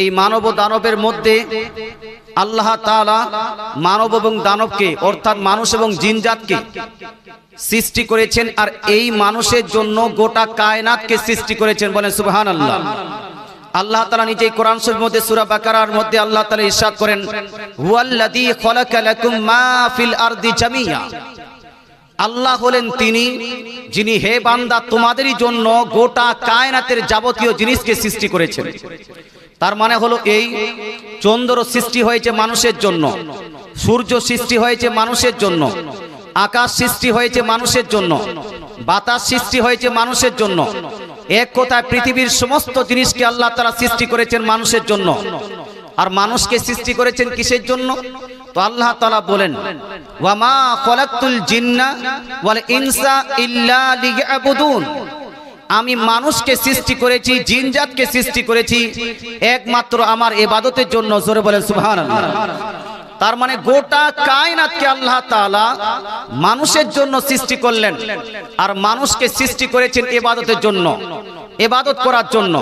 এই মানব ও দানবের মধ্যে আল্লাহ তাআলা মানব এবং দানবকে, অর্থাৎ মানুষ এবং জিনজাতকে সৃষ্টি করেছেন আর এই মানুষের জন্য গোটা কায়নাতকে সৃষ্টি করেছেন বলেন সুবহান আল্লাহ আল্লাহ তাআলা নিজেই কোরআন শরীফের মধ্যে সূরা বাকারার মধ্যে আল্লাহ তাআলা ইরশাদ করেন, হুয়াল্লাযী খালাকা লাকুম মা ফিল আরদি জামিয়া আল্লাহ হলেন তিনি, যিনি হে বান্দা তোমাদেরই জন্য গোটা কায়নাতের যাবতীয় জিনিসকে সৃষ্টি করেছেন। তার মানে হলো এই চন্দ্র সৃষ্টি হয়েছে মানুষের জন্য, সূর্য সৃষ্টি হয়েছে মানুষের জন্য, আকাশ সৃষ্টি হয়েছে মানুষের জন্য, বাতাস সৃষ্টি হয়েছে মানুষের জন্য, এক কথায় পৃথিবীর সমস্ত জিনিসকে আল্লাহ তারা সৃষ্টি করেছেন মানুষের জন্য। আর মানুষকে সৃষ্টি করেছেন কিসের জন্য? তো আল্লাহ তাআলা বলেন, ওয়ামা খলাকতুল জিন্না ওয়াল ইনসা ইল্লা লিয়াবুদুন। আমি মানুষকে সৃষ্টি করেছি, জিনজাতকে সৃষ্টি করেছি, একমাত্র আমার এবাদতের জন্য, জোরে বলেন সুবহানাল্লাহ। তার মানে গোটা কায়নাতকে আল্লাহ তালা মানুষের জন্য সৃষ্টি করলেন, আর মানুষকে সৃষ্টি করেছেন এবাদতের জন্য এবাদত করার জন্য।